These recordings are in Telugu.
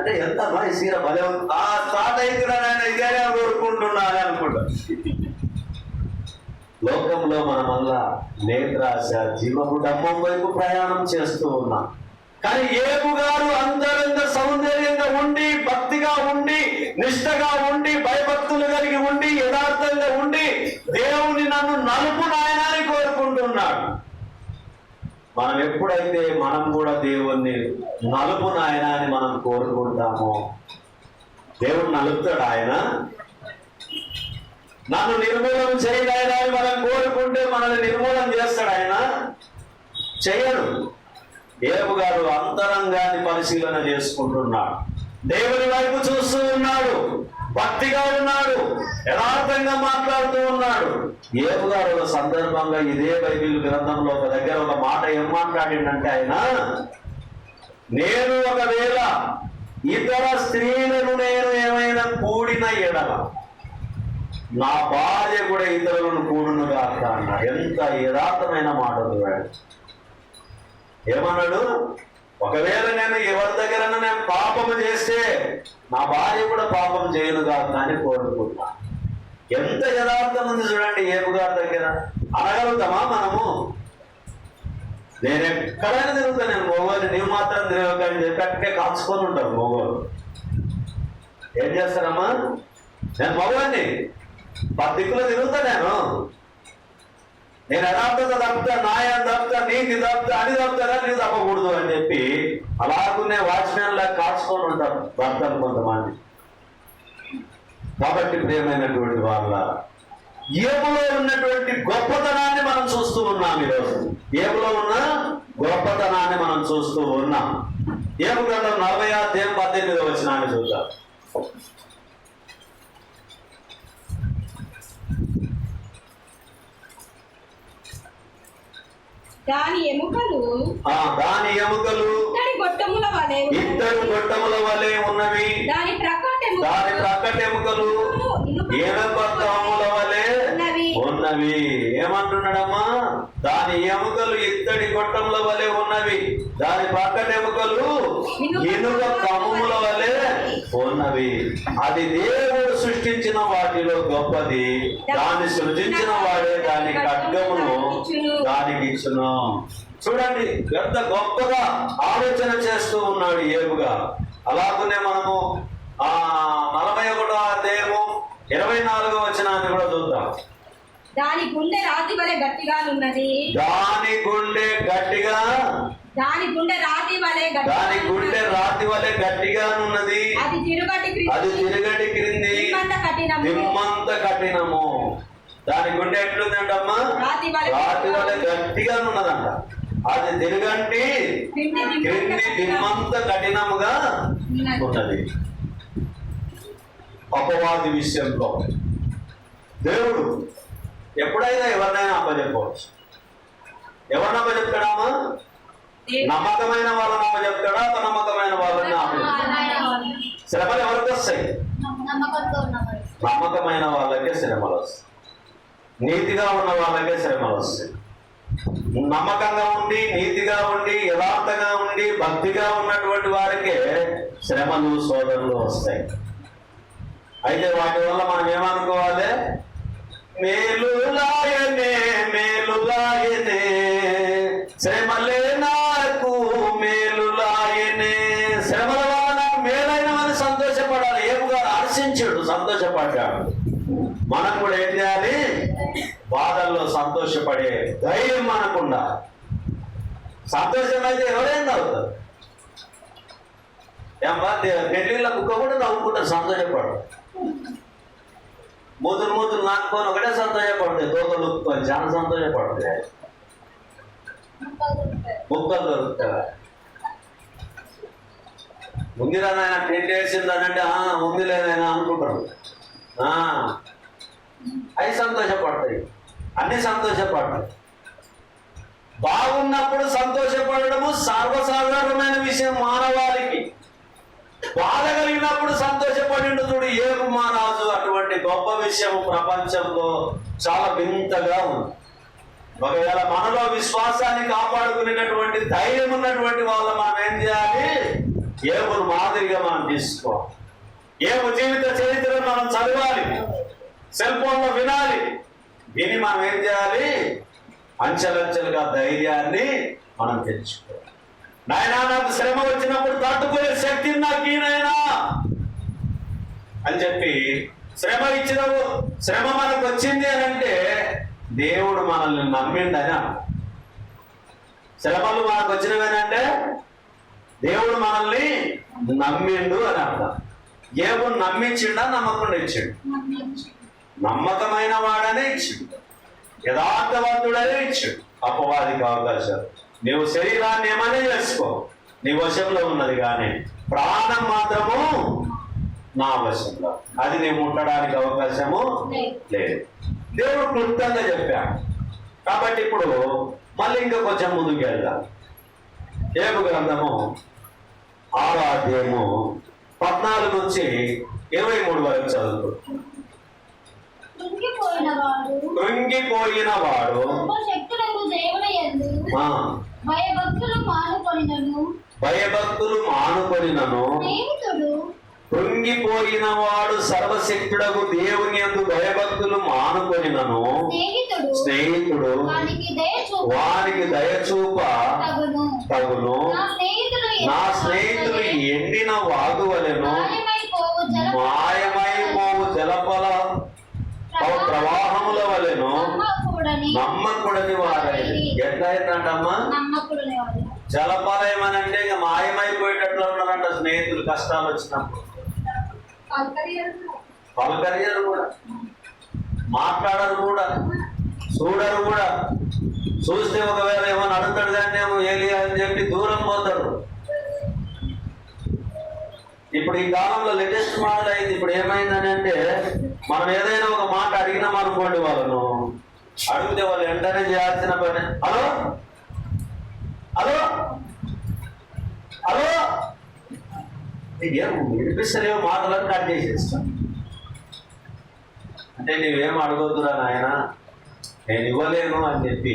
అంటే ఎంత ఈ సీర భలే ఆ స్టార్ట్ అయిందిరా కోరుకుంటున్నా అని అనుకుంటా. లోకంలో మనమల్ల నేత్రాశ జీవము డమ్మం వైపు ప్రయాణం చేస్తూ ఉన్నాం. కానీ ఏపు గారు అంతరంగ సౌందర్యంగా ఉండి భక్తిగా ఉండి నిష్ఠగా ఉండి భయభక్తులు కలిగి ఉండి యథార్థంగా ఉండి దేవుని నన్ను నలుపు నాయనాన్ని కోరుకుంటున్నాడు. మనం ఎప్పుడైతే మనం కూడా దేవుణ్ణి నలుపు నాయన అని మనం కోరుకుంటామో దేవుడు నలుపుతాడు ఆయన. నన్ను నిర్మూలన చేయడు ఆయన అని మనం కోరుకుంటే మనల్ని నిర్మూలన చేస్తాడు ఆయన. చేయడు. ఏబు గారు అంతరంగాన్ని పరిశీలన చేసుకుంటున్నాడు. దేవుని వైపు చూస్తూ ఉన్నాడు. భక్తిగా ఉన్నాడు యథార్థంగా మాట్లాడుతూ ఉన్నాడు. ఏపు గారు ఒక సందర్భంగా ఇదే బైబిల్ గ్రంథంలో ఒక దగ్గర ఒక మాట ఏం మాట్లాడిండంటే ఆయన నేను ఒకవేళ ఇతర స్త్రీలను నేను ఏమైనా కూడిన ఎడల నా భార్య కూడా ఇతరులను కూడును కాక ఎంత యథార్థమైన మాట చూడండి ఏమన్నాడు? ఒకవేళ నేను ఎవరి దగ్గర నేను పాపము చేస్తే నా భార్య కూడా పాపం చేయను కాదు అని కోరుకుంటా. ఎంత యథార్థం ఉంది చూడండి ఏపు గారి దగ్గర. అడగలుగుతామా మనము? నేను ఎక్కడైనా తిరుగుతా నేను మొగోలు నీవు మాత్రం తిరగకని చెప్పి అక్కడే కాల్చుకొని ఉంటారు మొగోలు ఏం చేస్తారమ్మా? నేను మగవాడిని. పద్దిక్కులో తిరుగుతా నేను. నేను యథార్థత తప్పుతా నాయన తప్పుతా నీతి తప్పుతా అని తప్పుతారా నీవు తప్పకూడదు అని చెప్పి అలాగునే వాచ్మెన్ లా కాచుకొని ఉంటారు భర్తలు కొంతమంది. కాబట్టి ప్రియమైనటువంటి వాళ్ళ ఏపులో ఉన్నటువంటి గొప్పతనాన్ని మనం చూస్తూ ఉన్నాం ఈరోజు. ఏపులో ఉన్న గొప్పతనాన్ని మనం చూస్తూ ఉన్నాం. ఏపు గ్రంథం నలభై అధ్యాయం పద్దెనిమిది వచ్చినాన్ని చూద్దాం. దాని ఎముకలు ఆ దాని ఎముకలు ఇత్తడి గొట్టముల వలె. ఇద్దరు గొట్టముల వలె ఉన్నవి దాని ప్రక్కటెముకలు దాని ప్రక్కటెముకలు ఏనపత్తముల వలె ఉన్నవి. ఏమంటున్నాడమ్మా? దాని ఎముకలు ఇత్తడి గొట్టముల వలె ఉన్నవి. దాని ప్రక్కటెముకలు ఇనుప కమ్ముల వలె ఉన్నవి. అది దేవుడు సృష్టించిన వాటిలో గొప్పది. దాన్ని సృజించిన వాడే దాని ఖడ్గమును దానికి ఇచ్చును. చూడండి ఎంత గొప్పగా ఆలోచన చేస్తూ ఉన్నాడు ఏబుగా. అలాగనే మనము ఆ నలభై ఒకటో అధ్యాయము ఇరవై నాలుగో వచనాన్ని కూడా చూద్దాం. దాని గుండె రాతి వలె గట్టిగా ఉన్నది దాని గుండె గట్టిగా? దాని గుండె రాతి వలె దాని గుండె రాతి వలె గట్టిగా ఉన్నది అది తిరుగటి అది తిరగటి క్రింది. తిమ్మంత కఠినము. దాని గుండె ఎట్లుందంటమ్మా? రాతి వలె రాతి వలె గట్టిగా ఉన్నదంట అది తిరగంటి క్రింది. దిమ్మంత కఠినముగా ఉన్నది. అపవాది విషయంలో దేవుడు ఎప్పుడైనా ఎవరినైనా అప్పచెప్పవచ్చు ఎవరిని అప్పచెప్తాడామా నమ్మకమైన వాళ్ళని అప్పచెప్తాడా? అపనమ్మకమైన వాళ్ళని అప్పచెప్తాడా? శ్రమలు ఎవరికి వస్తాయి? నమ్మకమైన వాళ్ళకే శ్రమలు వస్తాయి. నీతిగా ఉన్న వాళ్ళకే శ్రమలు వస్తాయి. నమ్మకంగా ఉండి నీతిగా ఉండి యథార్థంగా ఉండి భక్తిగా ఉన్నటువంటి వారికే శ్రమలు శోధనలు వస్తాయి. అయితే వాటి వల్ల మనం ఏమనుకోవాలి? మేలులాయనే మేలులాయనే శ్రమలే నాకు మేలులాయనే శ్రమల వల్ల మేలైనవని సంతోషపడాలి. ఏముగా హర్షించాడు సంతోషపడ్డాడు. మనం కూడా ఏం చేయాలి? బాధల్లో సంతోషపడే ధైర్యం మనకుండా సంతోషం అయితే ఎవరైనా నవ్వుతారు? ఏమ్మా పెళ్ళిళ్ళ కుక్క కూడా నవ్వుకుంటారు సంతోషపడు మూతులు మూతులు నాటుకొని ఒకటే సంతోషపడతాయి. తోకలు ఉప్పుకొని చాలా సంతోషపడతాయి. ముక్కలు దొరుకుతాయి. ఉందిరా నాయన టెంట్ వేసిందనంటే ఉంది లేదైనా అనుకుంటారు. ఆ, అవి సంతోషపడతాయి. అన్ని సంతోషపడతాయి. బాగున్నప్పుడు సంతోషపడము సర్వసాధారణమైన విషయం మానవాళికి. బాధ కలిగినప్పుడు సంతోషపడిండు చూడు ఏ మహారాజు అటువంటి గొప్ప విషయం ప్రపంచంలో చాలా వింతగా ఉంది. ఒకవేళ మనలో విశ్వాసాన్ని కాపాడుకునేటటువంటి ధైర్యం ఉన్నటువంటి వాళ్ళ మనం ఏం చేయాలి? ఏమును మాదిరిగా మనం తీసుకోవాలి. ఏము జీవిత చరిత్ర మనం చదవాలి. సెల్ ఫోన్లో వినాలి. విని మనం ఏం చేయాలి? అంచెలంచెలుగా ధైర్యాన్ని మనం తెచ్చుకోవాలి. నాయనా నాకు శ్రమ వచ్చినప్పుడు తట్టుకునే శక్తి నాకు నాయనా. అని చెప్పి శ్రమ ఇచ్చినవు శ్రమ మనకు వచ్చింది అని అంటే దేవుడు మనల్ని నమ్మిండని అర్థం. శ్రమలు మనకు వచ్చినవేనంటే దేవుడు మనల్ని నమ్మిండు అని అర్థం. దేవుడు నమ్మించిండా నమ్మకుండా ఇచ్చిండు. నమ్మకమైన వాడనే ఇచ్చిండు. యథార్థవంతుడనే ఇచ్చిండు. అపవాదికి అవకాశాలు. నీవు శరీరాన్ని ఏమనే చేసుకో. నీ వశంలో ఉన్నది కానీ ప్రాణం మాత్రము నా వశంలో. అది నేను ముట్టడానికి అవకాశము లేదు. దేవుడు క్లుప్తంగా చెప్పాడు. కాబట్టి ఇప్పుడు మళ్ళీ ఇంకా కొంచెం ముందుకు వెళ్దాం. ఏపు గ్రంథము ఆరో అధ్యాయము పద్నాలుగు నుంచి ఇరవై మూడు వరకు చదువుతుంది కృంగిపోయిన వాడు భయభక్తులు మానుకొనినను. భయభక్తులు మానుకొనినను. స్నేహితుడు కృంగిపోయిన వాడు సర్వశక్తుడకు దేవుని యందు భయభక్తులు మానుకొనినను. స్నేహితుడు వానికి దయచూప తగును. నా స్నేహితులు ఎండిన మాయమైపోవు జల మాయమైపోవు జలపల. ప్రవాహముల వలెను. నమ్మకుడని వాడు జలపాలయం అని అంటే ఇక మాయమైపోయేటట్లు ఉన్నారంట స్నేహితులు కష్టాలు వచ్చినప్పుడు. పలకరియరు కూడా. మాట్లాడరు కూడా. చూడరు కూడా. చూస్తే ఒకవేళ ఏమన్నా అడుగుతాడు కానీ ఏమో ఏలియా అని చెప్పి దూరం పోతారు. ఇప్పుడు ఈ కాలంలో లేటెస్ట్ మోడల్ అయింది. ఇప్పుడు ఏమైందని అంటే మనం ఏదైనా ఒక మాట అడిగినాం అనుకోండి వాళ్ళను. అడిగితే వాళ్ళు వెంటనే చేయాల్సిన పని. హలో? హలో? హలో? ఏం వినిపిస్తలేవు మాటలను కట్ చేసేస్తాం. అంటే నువ్వేం అడగొద్దురా నాయన? నేను ఇవ్వలేను అని చెప్పి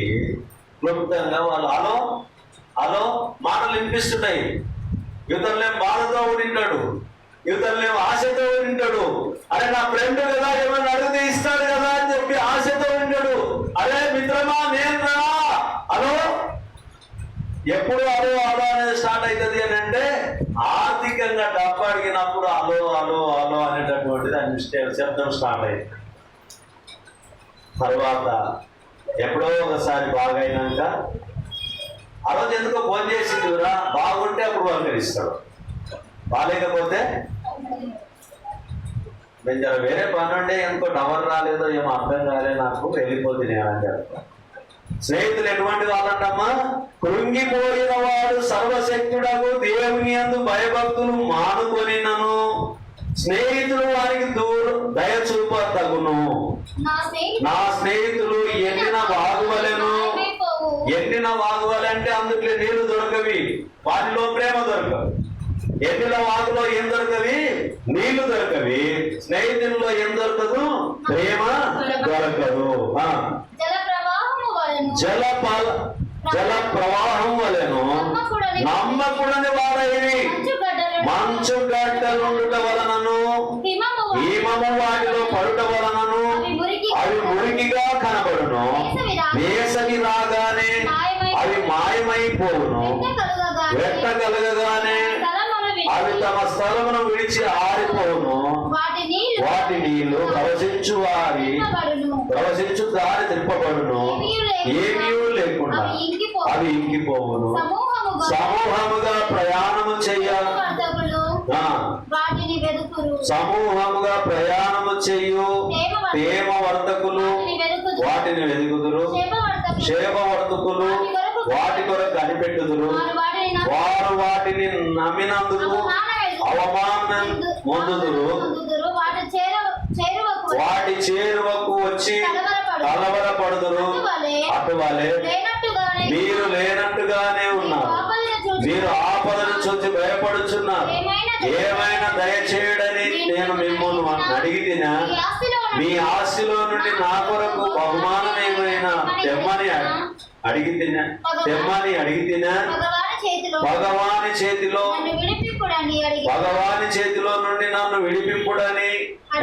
క్లుప్తంగా వాళ్ళు హలో? హలో? మాటలు వినిపిస్తున్నాయి. యువతలేం బాధతో ఉండింటాడు యువతలేం ఆశతో ఉండింటాడు అరే నా ఫ్రెండ్ కదా ఏమైనా అడిగితే ఇస్తాడు కదా అని చెప్పి ఆశ అరే మిత్రమా నేను రా. హలో? ఎప్పుడు అలో అలో అనేది స్టార్ట్ అవుతుంది అని అంటే ఆర్థికంగా డబ్బు అడిగినప్పుడు అలో అలో అలో అనేటటువంటిది అని స్టే- శబ్దం స్టార్ట్ అయింది. తర్వాత ఎప్పుడో ఒకసారి బాగైనాక ఆ రోజు ఎందుకో ఫోన్ చేసిందిరా బాగుంటే అప్పుడు పలకరిస్తాడు. బాగాలేకపోతే నేను జర వేరే పని ఎందుకో టవర్ రాలేదో ఏమో అర్థం కాలేదు నాకు వెళ్ళిపోతుంది అని చెప్తా స్నేహితులు ఎటువంటి వాళ్ళంటమ్మా? కృంగిపోయిన వాడు సర్వశక్తుడకు దేవుని అందు భయభక్తులు మానుకొనినను. స్నేహితులు వారికి దూర దయ చూప తగును నా స్నేహితులు ఎండిన వాగువలెను? ఎండిన వాగువలంటే అందుట్లో నీళ్ళు దొరకవి. వాటిలో ప్రేమ దొరకదు. ఎండిన వాగులో ఏం దొరకవి నీళ్ళు దొరకవి. స్నేహితుల్లో ఏం దొరకదు? ప్రేమ దొరకదు. జల జల పల జల ప్రవాహం వలెను నమ్మకుడని వాడైరి మంచు గడ్డలు మంచు గడ్డలుండుట వలనను హిమము వాటిలో పడుట వలనను అవి మురికి అవి మురికిగా కనబడును. వేసవి రాగానే అవి మాయమైపోవును. వెట్ట కలగగానే అవి తమ స్థలమును విడిచి ఆరిపోవును. వాటి నీళ్ళు ప్రవశించు వారి. ప్రవశించు దారి తిప్పబడును ఏమీ లేకుండా అవి ఇంకిపోవు. అవి ఇంకిపోవును. సమూహముగా ప్రయాణము చెయ్య సమూహముగా ప్రయాణము చెయ్యు తేమ వర్తకులు వాటిని వెదుగుదురు క్షేమ వర్తకులు వాటి కొరకు కనిపెట్టుదురు. వారు వాటిని నమ్మినందుకు అవమానం పొందుదురు. వాటి చేర చేరువకు వచ్చి కలవరపడుదురు. అటువలే మీరు లేనట్టుగానే ఉన్నారు. మీరు ఆపదను చూసి భయపడుచున్నారు. ఏమైనా దయచేయడని నేను మిమ్మల్ని అడిగితినా? మీ ఆస్తిలో నుండి నా కొరకు బహుమానం ఏమైనా తెమ్మని అడిగితినా? తెమ్మని అడిగితినా? భగవాని చేతిలో భగవాని చేతిలో నుండి నన్ను విడిపింపుడని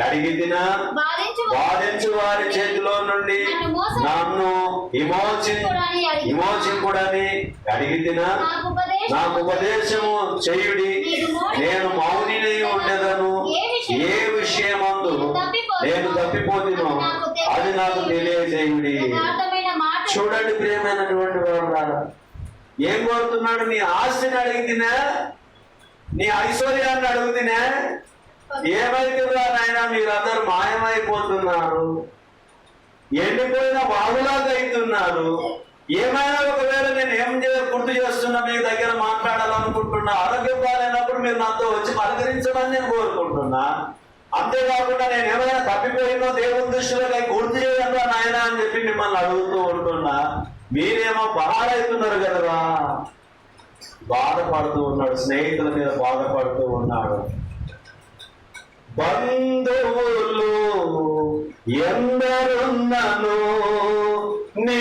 అడిగితిన? బాధించు వారి చేతిలో నుండి నన్ను విమోచి విమోచింపుడని అడిగితిన? నాకు ఉపదేశం నాకు ఉపదేశము చేయుడి. నేను మౌనిని ఉండేదను. ఏ విషయమందు నేను తప్పిపోతును అది నాకు తెలియజేయుడి. చూడండి ప్రియమైనటువంటి వారు ఏం కోరుతున్నాడు? నీ ఆస్తిని అడిగితేనే? నీ ఐశ్వర్యాన్ని అడుగుతేనే? ఏమైతుందా నాయన మీరందరూ మాయమైపోతున్నారు. ఎండిపోయిన వాగులాగా అవుతున్నారు ఏమైనా ఒకవేళ నేను ఏం చే గుర్తు చేస్తున్నా మీ దగ్గర మాట్లాడాలనుకుంటున్నా ఆరోగ్యం బాగాలేనప్పుడు మీరు నాతో వచ్చి పలకరించమని నేను కోరుకుంటున్నా. అంతేకాకుండా నేను ఏమైనా తప్పిపోయినో దేవుని దృష్టిలో గుర్తు చేయండి నాయన అని చెప్పి మిమ్మల్ని అడుగుతూ ఉంటున్నా. మీరేమో బాధవుతున్నారు కదరా. బాధపడుతూ ఉన్నాడు స్నేహితుల మీద బాధపడుతూ ఉన్నాడు. బంధువులు ఎందరున్నను నీ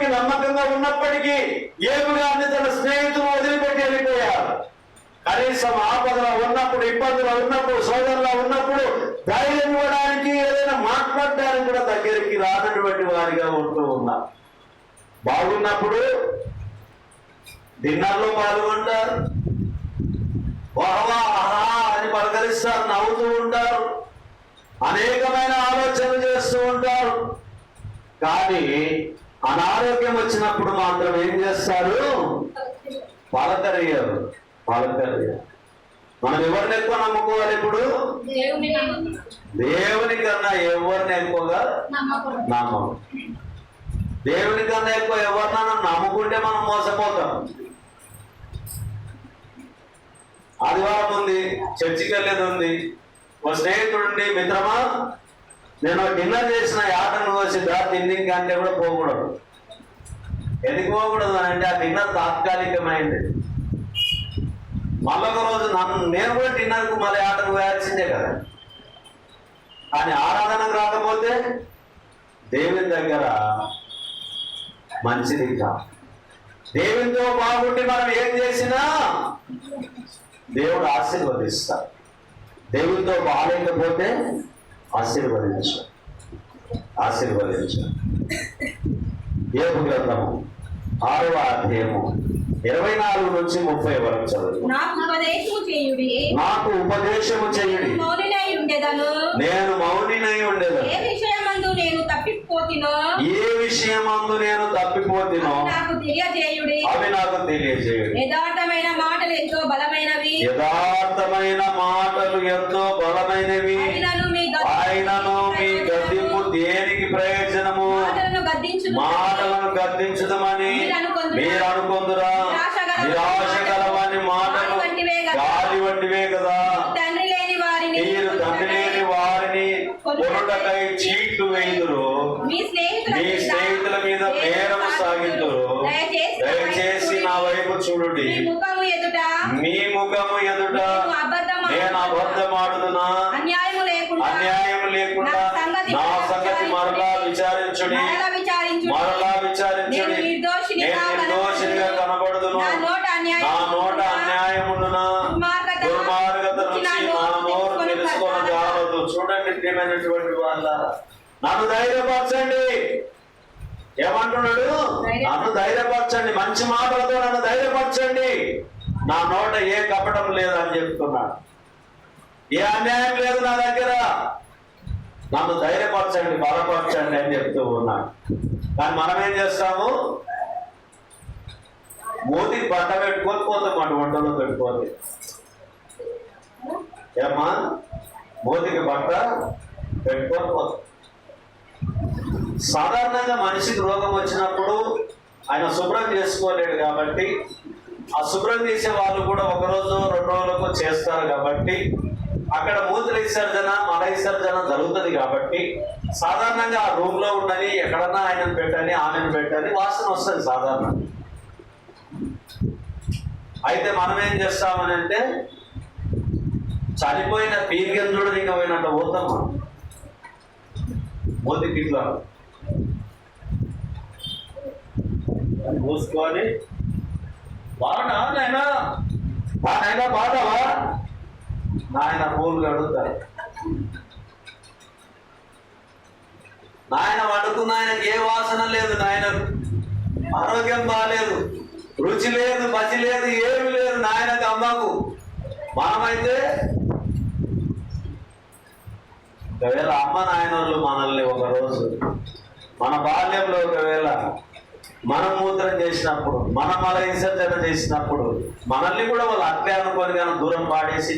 దేవునికి నమ్మకంగా ఉన్నప్పటికీ ఏపుగాన్ని తన స్నేహితులు వదిలిపెట్టి వెళ్ళిపోయారు. కనీసం ఆపదలో ఉన్నప్పుడు ఇబ్బందులు ఉన్నప్పుడు సోదరులో ఉన్నప్పుడు ధైర్యం ఇవ్వడానికి ఏదైనా మాట్లాడడానికి కూడా దగ్గరికి రానటువంటి వారిగా ఉంటూ ఉన్నారు బాగున్నప్పుడు డిన్నర్లో పాల్గొంటారు. వాహవా ఆహా అని పలకరిస్తారు నవ్వుతూ ఉంటారు. అనేకమైన ఆలోచనలు చేస్తూ ఉంటారు. కానీ అనారోగ్యం వచ్చినప్పుడు మాత్రం ఏం చేస్తారు? పలకరియరు పలకరియరు మనం ఎవరిని ఎక్కువ నమ్ముకోవాలి ఇప్పుడు? దేవుని కన్నా. ఎవరిని ఎక్కువగా? నమ్మకం దేవుని కన్నా ఎక్కువ ఎవరినైనా నమ్ముకుంటే మనం మోసపోతాం. ఆదివారం ఉంది చర్చికి వెళ్ళేది ఉంది. ఒక స్నేహితుడు మిత్రమా? నేను డిన్నర్ చేసిన యాటను కోసిద్దా తిండికి అంటే కూడా పోకూడదు. ఎందుకు పోకూడదు అని అంటే ఆ డిన్నర్ తాత్కాలికమైంది. మళ్ళొక రోజు నన్ను నేను కూడా డిన్నర్కు మళ్ళీ ఆటకు పోయాల్సిందే కదా. కానీ ఆరాధనకు రాకపోతే దేవుని దగ్గర మంచిది కాదు దేవునితో బాగుండి మనం ఏం చేసినా దేవుడు ఆశీర్వదిస్తాడు దేవునితో బాగాలేకపోతే ఆశీర్వదించు. ఆశీర్వదించు. ఏపు గ్రంథము ఆరవ అధ్యాయము ఇరవై నాలుగు నుంచి ముప్పై వరకు చదువు. నాకు ఉపదేశము చేయుడి. నాకు ఉపదేశము చేయుడి. మౌనినై ఉండేదను. నేను మౌనినై ఉండేది ఏ విషయమందు నేను తప్పిపోతినో? ఏ విషయమందు నేను తప్పిపోతినో? నాకు తెలియజేయుడి. అవి నాకు తెలియజేయండి. యథార్థమైన మాటలు ఎంతో బలమైనవి. యథార్థమైన మాటలు ఎంతో బలమైనవి. ఆయనను మీ గద్దింపు దేనికి ప్రయోజనము? మాటలను గద్దించు మాటలను గద్దించదమని మీరు అనుకుందురా. నిరాశ గలవని మాటలు గాలి వంటివే కదా. తండ్రి లేని వారిని మీరు తండ్రి చీట్లు వేయుదురు మీ స్నేహితుల మీద బేరం సాగిందురు. దయచేసి నా వైపు చూడుడి. మీ ముఖము ఎదుట. మీ ముఖము ఎదుట. నేను అబద్ధమాడుదునా? అన్యాయం లేకుండా నా సంగతి మరలా విచారించుడి. మరలా విచారించుడి నేను నిర్దోషినిగా నేను నిర్దోషినిగా కనబడుదును నా నోట అన్యాయం నా నోట అన్యాయముండునా దుర్మార్గత దుర్మార్గత నుంచి నుంచి నా నా నోరు నోరు తెలుసుకొని తెలుసుకొని జాలదు. జాలదు చూడండి ప్రియమైనటువంటి వాళ్ళ ఏమంటున్నాడు నన్ను ధైర్యపరచండి. మంచి మాటలతో నన్ను ధైర్యపరచండి. నా నోట ఏ కపటం లేదని చెప్తున్నాడు. ఏ అన్యాయం లేదు నా దగ్గర. నన్ను ధైర్యపరచండి బలపరచండి అని చెప్తూ ఉన్నాడు. కానీ మనం ఏం చేస్తాము? మోదీకి బట్ట పెట్టుకొని పోతాం అటు వంటలో పెట్టుకోవాలి ఏమ్మా? మోదీకి బట్ట పెట్టుకొని పోతాం. సాధారణంగా మనిషికి రోగం వచ్చినప్పుడు ఆయన శుభ్రం చేసుకోలేడు కాబట్టి ఆ శుభ్రం చేసే వాళ్ళు కూడా ఒక రోజు రెండు రోజులకు చేస్తారు కాబట్టి అక్కడ మూత్ర విసర్జన మల విసర్జన జరుగుతుంది కాబట్టి సాధారణంగా ఆ రూమ్లో ఉన్నది ఎక్కడన్నా ఆయనను పెట్టని ఆమెను పెట్టని వాసన వస్తుంది సాధారణ అయితే మనం ఏం చేస్తామని అంటే చనిపోయిన పీరిగంజుడు ఇంకా పోయినట్టు పోతాం మనం. మూతికి ఇట్లా అని మూసుకొని. బాగా నాయనా. బా నాయనా బాధవా నాయన పూలు కడుగుతారు నాయన వండుకున్న ఆయనకి ఏ వాసన లేదు నాయన ఆరోగ్యం బాగాలేదు రుచి లేదు పచి లేదు ఏమి లేదు నాయనకు అమ్మకు. మనమైతే ఒకవేళ అమ్మ నాయనోళ్ళు మనల్ని ఒక రోజు మన బాల్యంలో ఒకవేళ మనం మూత్రం చేసినప్పుడు మన మల విసర్జన చేసినప్పుడు మనల్ని కూడా వాళ్ళు అట్లే అనుకొని కానీ దూరం పాడేసి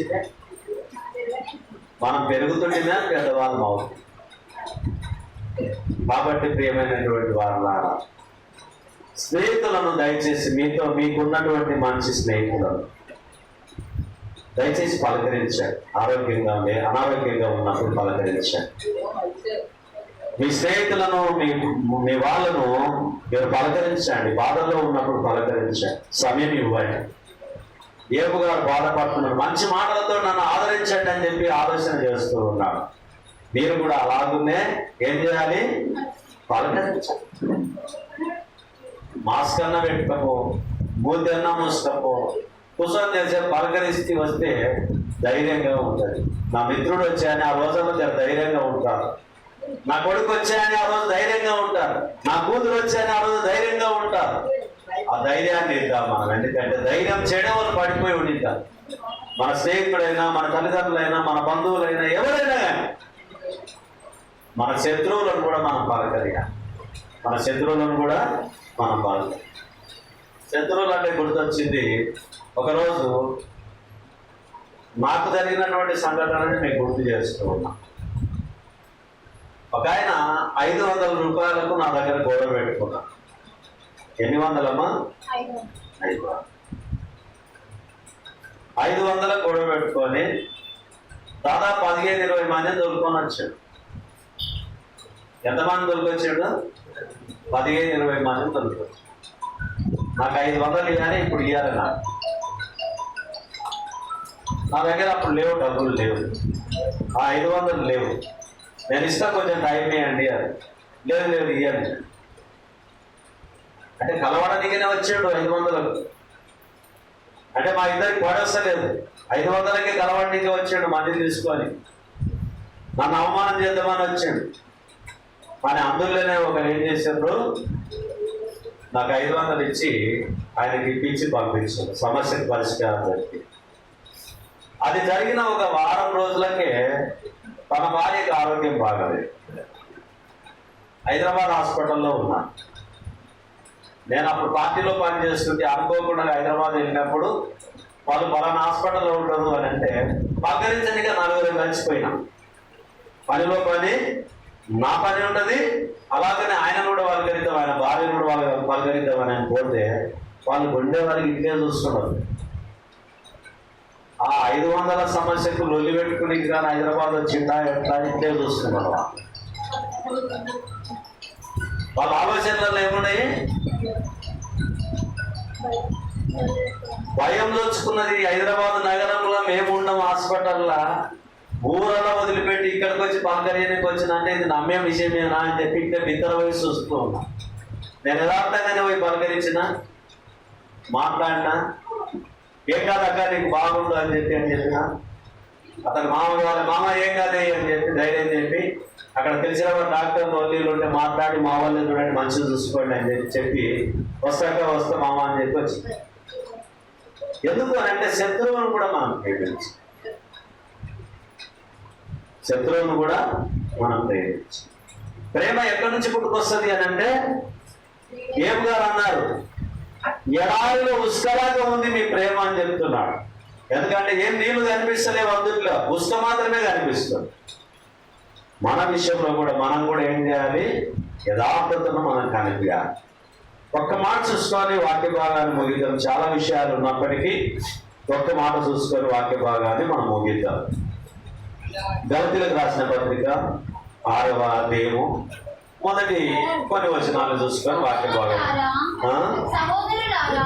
మనం పెరుగుతుండేనా పెద్దవాళ్ళం అవుతుంది కాబట్టి ప్రియమైనటువంటి వారులారా స్నేహితులను దయచేసి మీతో మీకున్నటువంటి మంచి స్నేహితులను దయచేసి పలకరించండి. ఆరోగ్యంగా ఉండే అనారోగ్యంగా ఉన్నప్పుడు పలకరించండి. మీ స్నేహితులను మీ మీ వాళ్ళను మీరు పలకరించండి. బాధల్లో ఉన్నప్పుడు పలకరించండి. సమయం ఇవ్వండి. ఏపు గారు బాధపడుతున్నారు. మంచి మాటలతో నన్ను ఆదరించండి అని చెప్పి ఆలోచన చేస్తూ ఉన్నాడు మీరు కూడా అలాగునే ఏం చేయాలి? పలకరించండి. మాస్క్ అన్న పెట్టుకపో మూతి అన్న మూసుకపో కూర్చొని చేసే వస్తే ధైర్యంగా ఉంటుంది. నా మిత్రుడు వచ్చాయని ఆ రోజుల్లో ధైర్యంగా ఉంటారు నా కొడుకు వచ్చాయని ఆ రోజు ధైర్యంగా ఉంటారు. నా కూతురు వచ్చాయని ఆ రోజు ధైర్యంగా ఉంటారు. ఆ ధైర్యాన్ని ఇద్దాం మనం. ఎందుకంటే ధైర్యం చేయడం వల్ల పడిపోయి ఉండిద్దాం. మన స్నేహితుడైనా మన తల్లిదండ్రులైనా మన బంధువులైనా ఎవరైనా కానీ మన శత్రువులను కూడా మనం పలకలిగా మన శత్రువులను కూడా మనం పలకరి శత్రువులు అంటే గుర్తొచ్చింది ఒకరోజు నాకు జరిగినటువంటి సంఘటనని మేము గుర్తు చేస్తూ ఉన్నాం. ఒక ఆయన ఐదు వందల రూపాయలకు నా దగ్గర గొడవ పెట్టుకున్నా. ఎన్ని వందలమ్మా? ఐదు ఐదు వందలు. గొడవ పెట్టుకొని దాదాపు పదిహేను ఇరవై మంది దొరుకుని వచ్చాడు. ఎంతమంది దొరికొచ్చాడు? పదిహేను ఇరవై మంది దొరికొచ్చాడు. నాకు ఐదు వందలు ఇవ్వాలి ఇప్పుడు ఇవ్వాలి నాకు. నా దగ్గర అప్పుడు లేవు డబ్బులు లేవు. ఆ ఐదు వందలు లేవు. నేను ఇస్తా కొంచెం టైం ఇవ్వండి అది లేదు లేదు ఇవ్వండి అంటే కలవడానికనే వచ్చాడు ఐదు వందలకు అంటే మా ఇద్దరికి పడవస్తలేదు ఐదు వందలకే కలవడానికి వచ్చాడు మనీ తీసుకొని. నన్ను అవమానం చేద్దామని వచ్చాడు. కానీ అందులోనే ఒకరు ఏం చేశాడు? నాకు ఐదు వందలు ఇచ్చి ఆయనకి ఇప్పించి పంపించాడు. సమస్యకు పరిష్కారం పెట్టి అది జరిగిన ఒక వారం రోజులకే తన భార్యకి ఆరోగ్యం బాగలేదు. హైదరాబాద్ హాస్పిటల్లో ఉన్నా. నేను అప్పుడు పార్టీలో పనిచేస్తుంటే అనుకోకుండా హైదరాబాద్ వెళ్ళినప్పుడు వాళ్ళు పలానా హాస్పిటల్లో ఉంటారు అని అంటే పలకరించనిగా నలుగురు కలిసిపోయినా. పనిలో పని నా పని ఉండదు అలాగనే ఆయన కూడా పలకరిద్దాం ఆయన భార్య కూడా వాళ్ళ పలకరిద్దాం అని పోతే వాళ్ళు గుండె వారికి ఇట్లే చూస్తున్నారు. ఐదు వందల సమస్యకు లొల్లి పెట్టుకుని కానీ హైదరాబాద్ వచ్చిందా ఎట్లా? ఇట్లే చూస్తున్నారు వాళ్ళ ఆలోచనలు ఏమున్నాయి? భయం దోచుకున్నది హైదరాబాద్ నగరంలో మేము ఉన్నాం హాస్పిటల్లో. ఊరలో వదిలిపెట్టి ఇక్కడికి వచ్చి పలకరియనికి వచ్చిన అంటే ఇది నమ్మే విషయమేనా అని చెప్పి ఇక్కడ బిత్తర వయసు చూస్తూ ఉన్నా. నేను యథార్థంగానే పోయి పలకరించిన మాట్లాడినా ఏం కాదక్క నీకు బాగుండు అని చెప్పి అని చెప్పిన అతను మామ వాళ్ళ మామ ఏం కాదే అని చెప్పి ధైర్యం చెప్పి అక్కడ తెలిసిన డాక్టర్ వాళ్ళు ఉంటే మాట్లాడి మా వాళ్ళని చూడండి మంచిగా చూసుకోండి అని చెప్పి చెప్పి వస్తాక వస్తా మామ అని చెప్పి వచ్చి ఎందుకు అని అంటే శత్రువును కూడా మనం ప్రేమించి. శత్రువును కూడా మనం ప్రేమించి. ప్రేమ ఎక్కడి నుంచి పుట్టుకొస్తుంది అని అంటే ఏం గారు అన్నారు? ఎడారిలో ఉస్కలాగా ఉంది మీ ప్రేమ అని చెప్తున్నాడు. ఎందుకంటే ఏం నీళ్ళు కనిపిస్తలేవు అందుట్లో? ఉస్క మాత్రమే కనిపిస్తుంది. మన విషయంలో కూడా మనం కూడా ఏం చేయాలి? యథార్థతను మనం కనిపించాలి. ఒక్క మాట చూసుకొని వాక్య భాగాన్ని ముగిద్దాం. చాలా విషయాలు ఉన్నప్పటికీ ఒక్క మాట చూసుకొని వాక్య భాగాన్ని మనం ముగిద్దాం. దళితులకు రాసిన పత్రిక ఆరవ అధ్యాయము మొదటి కొన్ని వచనాలు చూసుకొని వాక్య భాగం? సహోదరులారా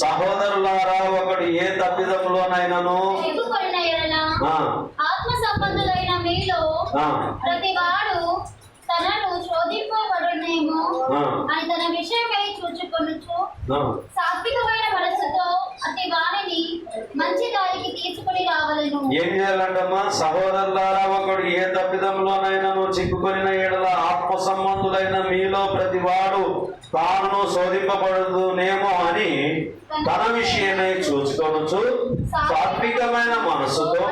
సహోదరులారా ఒకడు ఏ తప్పిదములోనైనను? ఆత్మ సంబంధులైన మీలో ఆ, ప్రతి వాడు తనను శోధింపబడునేమో. అని తన విషయమై చూచుకొనుచు ఆ. సాత్వికమైన మనసుతో అతి వారిని మంచి దారికి తీసుకుని రావలను. ఏం చేయాలంటమ్మా? సహోదరులారా ఒకడు ఏ తప్పిదంలోనైనాను చిక్కుకొనిన ఎడల ఆత్మ సంబంధులైన మీలో ప్రతి వాడు తాను శోధింపబడుదునేమో అని తన విషయమై చూసుకొనొచ్చు సాత్వికమైన మనసుతో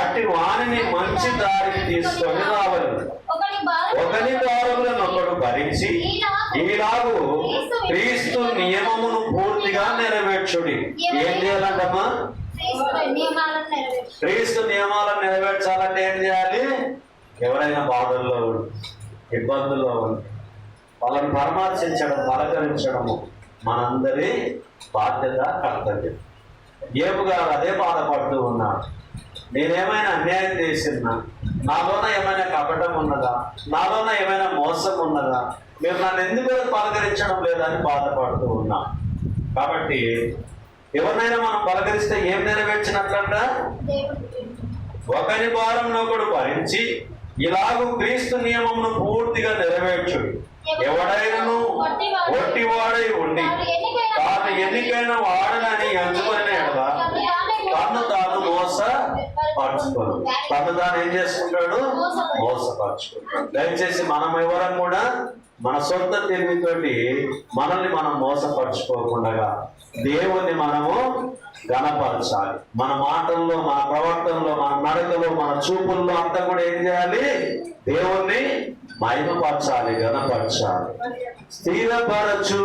అట్టి వాణిని మంచి దారికి తీసుకొని రావాలి ఒకరి ఒకని భారములను ఒకడు భరించి ఈలాగు క్రీస్తు నియమమును పూర్తిగా నెరవేర్చుడి. ఏం చేయాలంటమ్మా? క్రీస్తు నియమాలను నెరవేర్చాలంటే ఏం చేయాలి? ఎవరైనా బాధల్లో ఇబ్బందుల్లో ఉంటే వాళ్ళని పరామర్శించడం పలకరించడము మనందరి బాధ్యత కర్తవ్యం. ఏపు గారు అదే బాధపడుతూ ఉన్నాడు నేనేమైనా అన్యాయం చేసినా నాలోన ఏమైనా కపటం ఉన్నదా నాలోన ఏమైనా మోసం ఉన్నదా మీరు నన్ను ఎందుకు పలకరించడం లేదని బాధపడుతూ ఉన్నా. కాబట్టి ఎవరినైనా మనం పలకరిస్తే ఏం నెరవేర్చినట్లంట? ఒకని ఒకరి భారంలో ఒకడు భరించి ఇలాగూ క్రీస్తు నియమంను పూర్తిగా నెరవేర్చుడు. ఎవడైనను ఒట్టివాడై ఉండి తాను ఎన్నికైన వాడనని అందుకునే కదా తను తాను మోస పరుచుకోడు తను ఏం చేసుకుంటాడు? మోసపరచుకుంటాడు. దయచేసి మనం ఎవరం కూడా మన సొంత తెలివితోటి మనల్ని మనం మోసపరుచుకోకుండా దేవుణ్ణి మనము గణపరచాలి. మన మాటల్లో మన ప్రవర్తనలో మన నడకలో మన చూపుల్లో అంతా కూడా ఏం చేయాలి? దేవుణ్ణి మహిమపరచాలి గణపరచాలి. స్థిరపరచువాడవు.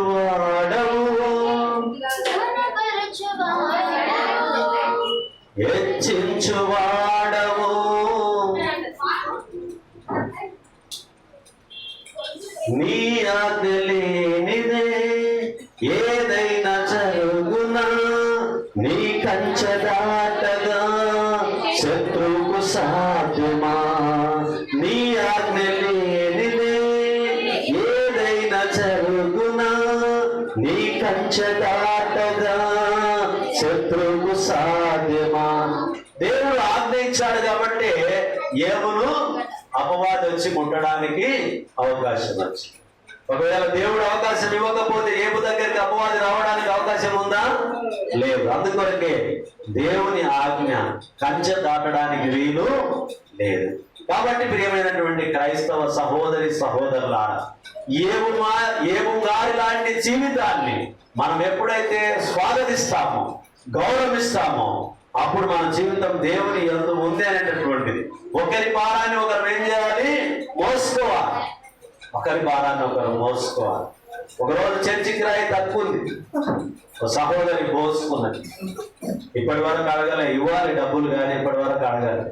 హెచ్చించువాడవు. నీ ఆజ్ఞ లేనిదే ఏదైనా జరుగునా? నీ కంచదాటగా శత్రువుకు సాధ్యమా? నీ ఆజ్ఞ లేనిదే ఏదైనా జరుగునా? నీ కంచదా దాటగా శత్రువుకు సాధ్యమా దేవుడు ఆజ్ఞ ఇచ్చాడు కాబట్టి ఏమును అపవాది వచ్చి ముట్టడానికి అవకాశం వచ్చింది. ఒకవేళ దేవుడు అవకాశం ఇవ్వకపోతే ఏపు దగ్గరికి అపవాది రావడానికి అవకాశం ఉందా? లేదు. అందుకొరకే దేవుని ఆజ్ఞ కంచె దాటడానికి వీలు లేదు. కాబట్టి ప్రియమైనటువంటి క్రైస్తవ సహోదరి సహోదరులారా ఏము మా ఏము గారి లాంటి జీవితాన్ని మనం ఎప్పుడైతే స్వాగతిస్తామో గౌరవిస్తామో అప్పుడు మన జీవితం దేవుని ఎందు ఉంది అనేటటువంటిది. ఒకరి భారాన్ని ఒకరు ఏం చేయాలి? మోసుకోవాలి. ఒకరి భారాన్ని ఒకరు మోసుకోవాలి. ఒకరోజు చర్చికి రాయి తక్కువ ఉంది ఒక సహోదరి మోసుకున్నది. ఇప్పటి వరకు అడగలే ఇవ్వాలి డబ్బులు కానీ ఇప్పటి వరకు అడగాలి.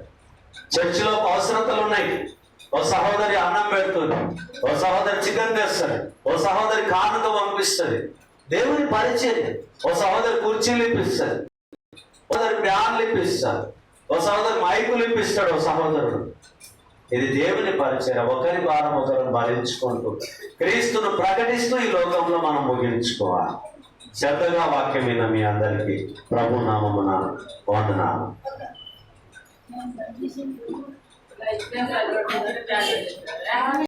చర్చిలో అవసరతలు ఉన్నాయి. ఓ సహోదరి అన్నం పెడుతుంది. ఓ సహోదరి చికెన్ తెస్తుంది. ఓ సహోదరి కానుక పంపిస్తుంది. దేవుని పరిచయం ఓ సహోదరి కుర్చీలు ఇప్పిస్తుంది. సహోదరి ప్యాన్లు ఇప్పిస్తాడు ఓ సహోదరు మైకులు ఇప్పిస్తాడు ఓ సహోదరుడు. ఇది దేవుని పరిచయం. ఒకరి భారం ఒకరిని భరించుకుంటూ క్రీస్తును ప్రకటిస్తూ ఈ లోకంలో మనం ముగించుకోవాలి. శ్రద్ధగా వాక్యం విన్న మీ అందరికీ ప్రభు నామమున వందనాలు. Like,